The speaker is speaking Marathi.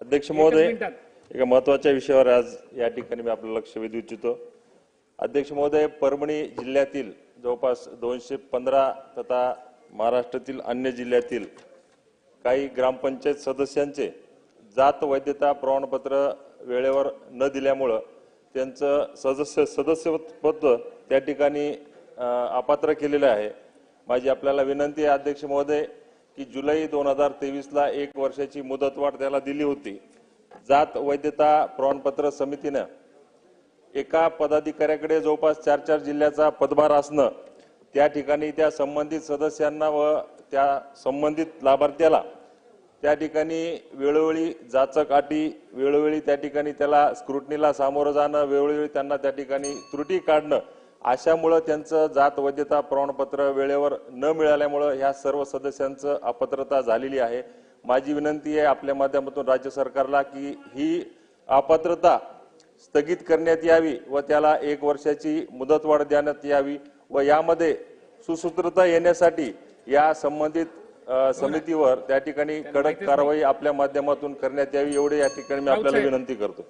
अध्यक्ष महोदय एका महत्त्वाच्या विषयावर आज या ठिकाणी मी आपलं लक्ष वेधू इच्छितो. अध्यक्ष महोदय परभणी जिल्ह्यातील जवळपास दोनशे पंधरा तथा महाराष्ट्रातील अन्य जिल्ह्यातील काही ग्रामपंचायत सदस्यांचे जात वैधता प्रमाणपत्र वेळेवर न दिल्यामुळं त्यांचं सदस्य सदस्यपद त्या ठिकाणी अपात्र केलेलं आहे. माझी आपल्याला विनंती आहे अध्यक्ष महोदय की जुलै दोन हजार तेवीसला एक वर्षाची मुदतवाढ त्याला दिली होती. जात वैधता प्रमाणपत्र समितीनं एका पदाधिकाऱ्याकडे जवळपास चार चार जिल्ह्याचा पदभार असणं त्या ठिकाणी त्या संबंधित सदस्यांना व त्या संबंधित लाभार्थ्याला त्या ठिकाणी वेळोवेळी जाचक अटी वेळोवेळी त्या ठिकाणी त्याला स्क्रुटनीला सामोरं जाणं वेळोवेळी त्यांना त्या ठिकाणी त्रुटी काढणं अशामुळं त्यांचं जात वैधता प्रमाणपत्र वेळेवर न मिळाल्यामुळं ह्या सर्व सदस्यांचं अपात्रता झालेली आहे. माझी विनंती आहे आपल्या माध्यमातून राज्य सरकारला की ही अपात्रता स्थगित करण्यात यावी व त्याला एक वर्षाची मुदतवाढ देण्यात यावी व यामध्ये सुसूत्रता येण्यासाठी या संबंधित समितीवर त्या ठिकाणी कडक कारवाई आपल्या माध्यमातून करण्यात यावी एवढे या ठिकाणी मी आपल्याला विनंती करतो.